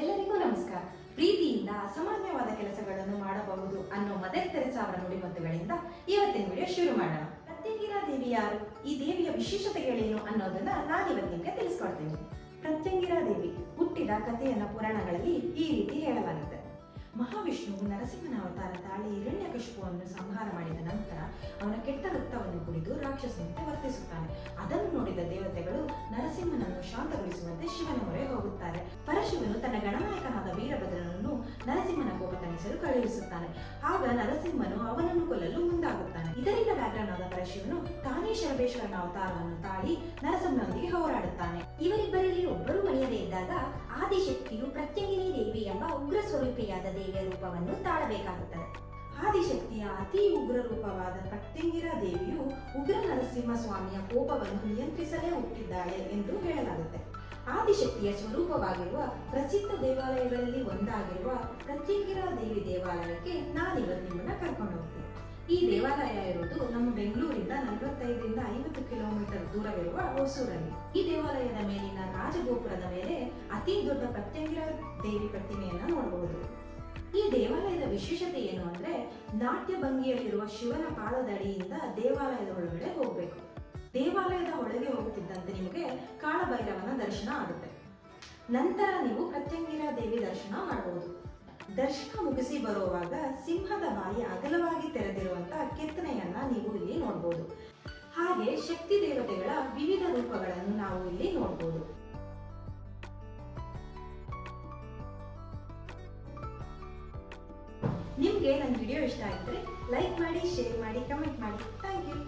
ಎಲ್ಲರಿಗೂ ನಮಸ್ಕಾರ. ಪ್ರೀತಿಯಿಂದ ಅಸಾಮಾನ್ಯವಾದ ಕೆಲಸಗಳನ್ನು ಮಾಡಬಹುದು ಅನ್ನೋ ಮದರ್ ತೆರೆಸ ಅವರ ನುಡಿಮದ್ದುಗಳಿಂದ ಇವತ್ತಿನ ವಿಡಿಯೋ ಶುರು ಮಾಡೋಣ. ಪ್ರತ್ಯಂಗಿರಾ ದೇವಿ ಯಾರು? ಈ ದೇವಿಯ ವಿಶೇಷತೆಗಳೇನು ಅನ್ನೋದನ್ನ ನಾನಿವತ್ತು ನಿಮಗೆ ತಿಳಿಸ್ಕೊಡ್ತೇನೆ. ಪ್ರತ್ಯಂಗಿರಾ ದೇವಿ ಹುಟ್ಟಿದ ಕಥೆಯನ್ನ ಪುರಾಣಗಳಲ್ಲಿ ಈ ರೀತಿ ಹೇಳಲಾಗುತ್ತೆ. ಮಹಾವಿಷ್ಣುವು ನರಸಿಂಹನ ಅವತಾರ ತಾಳಿ ಹಿರಣ್ಯಕಶಿಪುವನ್ನು ಸಂಹಾರ ಮಾಡಿದ ನಂತರ ಅವನ ಕೆಟ್ಟ ರಕ್ತವನ್ನು ಕುಡಿದು ರಾಕ್ಷಸನಂತೆ ವರ್ತಿಸುತ್ತಾನೆ. ಅದನ್ನು ನೋಡಿದ ದೇವತೆಗಳು ನರಸಿಂಹನನ್ನು ಶಾಂತಗೊಳಿಸುವಂತೆ ಶಿವನ ಮೊರೆ ಹೋಗುತ್ತಾರೆ. ತನ್ನ ಗಣನಾಯಕನಾದ ವೀರಭದ್ರನನ್ನು ನರಸಿಂಹನ ಕೋಪ ತಣಿಸಲು ಕಳುಹಿಸುತ್ತಾನೆ. ಆಗ ನರಸಿಂಹನು ಅವನನ್ನು ಕೊಲ್ಲಲು ಮುಂದಾಗುತ್ತಾನೆ. ಇದರಿಂದ ವ್ಯಾಘ್ರನಾದ ಪರಶಿವನು ತಾನೇ ಶರಬೇಶ್ವರನ ಅವತಾರವನ್ನು ತಾಳಿ ನರಸಿಂಹನೊಂದಿಗೆ ಹೋರಾಡುತ್ತಾನೆ. ಇವರಿಬ್ಬರಲ್ಲಿ ಒಬ್ಬರು ಮರೆಯದೇ ಇದ್ದಾಗ ಆದಿಶಕ್ತಿಯು ಪ್ರತ್ಯಂಗಿನಿ ದೇವಿ ಎಂಬ ಉಗ್ರ ಸ್ವರೂಪಿಯಾದ ದೇವಿಯ ರೂಪವನ್ನು ತಾಳಬೇಕಾಗುತ್ತದೆ. ಆದಿಶಕ್ತಿಯ ಅತಿ ಉಗ್ರ ರೂಪವಾದ ಪ್ರತ್ಯಂಗಿರ ದೇವಿಯು ಉಗ್ರ ನರಸಿಂಹ ಸ್ವಾಮಿಯ ಕೋಪವನ್ನು ನಿಯಂತ್ರಿಸಲೇ ಹುಟ್ಟಿದ್ದಾಳೆ ಎಂದು ಹೇಳಲಾಗುತ್ತೆ ಆದಿಶಕ್ತಿಯ ಸ್ವರೂಪವಾಗಿರುವ ಪ್ರಸಿದ್ಧ ದೇವಾಲಯಗಳಲ್ಲಿ ಒಂದಾಗಿರುವ ಪ್ರತ್ಯಂಗಿರ ದೇವಿ ದೇವಾಲಯಕ್ಕೆ ನಾನಿವತ್ತು ನಿಮ್ಮನ್ನ ಕರ್ಕೊಂಡು ಹೋಗ್ತೇನೆ. ಈ ದೇವಾಲಯ ಇರುವುದು ನಮ್ಮ ಬೆಂಗಳೂರಿಂದ ನಲವತ್ತೈದರಿಂದ ಐವತ್ತು ಕಿಲೋಮೀಟರ್ ದೂರವಿರುವ ಹೊಸೂರಲ್ಲಿ. ಈ ದೇವಾಲಯದ ಮೇಲಿನ ರಾಜಗೋಪುರದ ಮೇಲೆ ಅತಿ ದೊಡ್ಡ ಪ್ರತ್ಯಂಗಿರ ದೇವಿ ಪ್ರತಿಮೆಯನ್ನ ನೋಡಬಹುದು ಈ ದೇವಾಲಯದ ವಿಶೇಷತೆ ಏನು ಅಂದ್ರೆ ನಾಟ್ಯ ಭಂಗಿಯಲ್ಲಿರುವ ಶಿವನ ಪಾದದಡಿಯಿಂದ ದೇವಾಲಯದ ಒಳಗಡೆ ಹೋಗ್ಬೇಕು. ಕಾಳಭೈರವನ ದರ್ಶನ ಆಗುತ್ತೆ. ನಂತರ ನೀವು ಪ್ರತ್ಯಂಗಿರ ದೇವಿ ದರ್ಶನ ಮಾಡಬಹುದು ದರ್ಶನ ಮುಗಿಸಿ ಬರುವಾಗ ಸಿಂಹದ ಬಾಯಿ ಅಗಲವಾಗಿ ತೆರೆದಿರುವಂತಹ ಕೆತ್ತನೆಯನ್ನ ನೀವು ಇಲ್ಲಿ ನೋಡಬಹುದು ಹಾಗೆ ಶಕ್ತಿ ದೇವತೆಗಳ ವಿವಿಧ ರೂಪಗಳನ್ನು ನಾವು ಇಲ್ಲಿ ನೋಡಬಹುದು ನಿಮಗೆ ನನ್ನ ವಿಡಿಯೋ ಇಷ್ಟ ಆಗಿದ್ರೆ ಲೈಕ್ ಮಾಡಿ ಶೇರ್ ಮಾಡಿ ಕಮೆಂಟ್ ಮಾಡಿ. Thank you